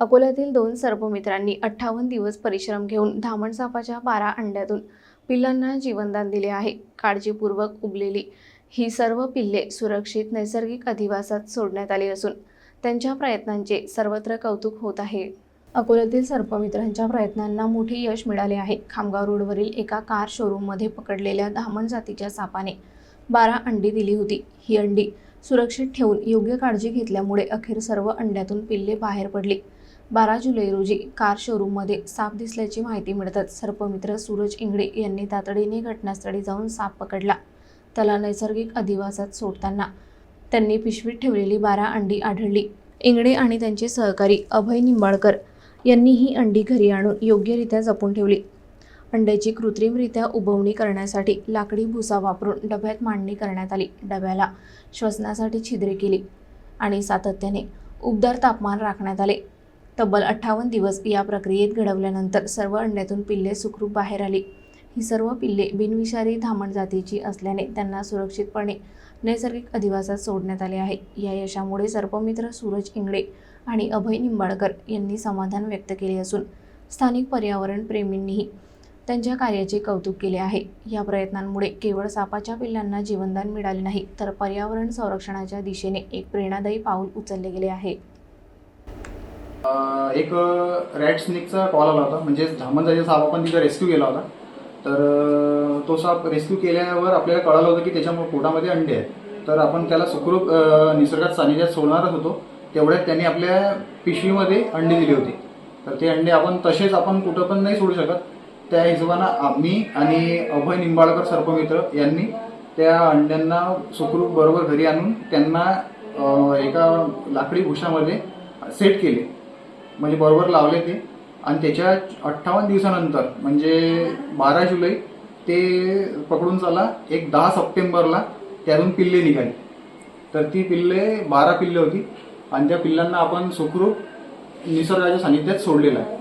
अकोल्यातील दोन सर्पमित्रांनी अठ्ठावन्न दिवस परिश्रम घेऊन धामण सापाच्या बारा अंड्यातून पिल्लांना जीवनदान दिले आहे. काळजीपूर्वक उबलेली ही सर्व पिल्ले सुरक्षित नैसर्गिक अधिवासात सोडण्यात आली असून त्यांच्या प्रयत्नांचे सर्वत्र कौतुक होत आहे. अकोल्यातील सर्पमित्रांच्या प्रयत्नांना मोठे यश मिळाले आहे. खामगाव रोडवरील एका कार शोरूममध्ये पकडलेल्या धामण जातीच्या सापाने बारा अंडी दिली होती. ही अंडी सुरक्षित ठेवून योग्य काळजी घेतल्यामुळे अखेर सर्व अंड्यातून पिल्ले बाहेर पडली. बारा जुलै रोजी कार शोरूममध्ये साप दिसल्याची माहिती मिळताच सर्पमित्र सूरज इंगडे यांनी तातडीने घटनास्थळी जाऊन साप पकडला. त्याला नैसर्गिक अधिवासात सोडताना त्यांनी पिशवीत ठेवलेली बारा अंडी आढळली. इंगडे आणि त्यांचे सहकारी अभय निंबाळकर यांनी ही अंडी घरी आणून योग्यरित्या जपून ठेवली. अंड्याची कृत्रिमरित्या उबवणी करण्यासाठी लाकडी भुसा वापरून डब्यात मांडणी करण्यात आली. डब्याला श्वसनासाठी छिद्रे केली आणि सातत्याने उबदार तापमान राखण्यात आले. तब्बल अठ्ठावन्न दिवस या प्रक्रियेत घडवल्यानंतर सर्व अंड्यातून पिल्ले सुखरूप बाहेर आली. ही सर्व पिल्ले बिनविषारी धामण जातीची असल्याने त्यांना सुरक्षितपणे नैसर्गिक अधिवासात सोडण्यात आले आहे. या यशामुळे सर्पमित्र सूरज इंगळे आणि अभय निंबाळकर यांनी समाधान व्यक्त केले असून स्थानिक पर्यावरण प्रेमींनीही त्यांच्या कार्याचे कौतुक केले आहे. या प्रयत्नांमुळे केवळ सापाच्या पिल्लांना जीवनदान मिळाले नाही तर पर्यावरण संरक्षणाच्या दिशेने एक प्रेरणादायी पाऊल उचलले गेले आहे. एक रॅट स्नेकचा कॉल आला होता. म्हणजे धामण साप आपण तिथं रेस्क्यू केला होता. तर तो साप रेस्क्यू केल्यावर आपल्याला कळालं होतं की त्याच्या पोटामध्ये अंडे आहेत. तर आपण त्याला सुखरूप निसर्गात सानिध्यात सोडणारच होतो. तेवढ्यात त्यांनी आपल्या पिशवीमध्ये अंडी दिली होती. तर ते अंडे आपण तसेच आपण कुठं पण नाही सोडू शकत. त्या हिशोबानं आम्ही आणि अभय निंबाळकर सर्पमित्र यांनी त्या अंड्यांना सुखरूप बरोबर घरी आणून त्यांना एका लाकडी भुशामध्ये सेट केले. म्हणजे बरोबर लावले ते. आणि त्याच्या अठ्ठावन्न दिवसानंतर म्हणजे बारा जुलै ते पकडून चाला एक दहा सप्टेंबरला त्यातून पिल्ले निघाली. तर ती पिल्ले बारा पिल्ले होती. आणि त्या पिल्लांना आपण सुखरूप निसर्गाच्या सानिध्यात सोडलेलं आहे.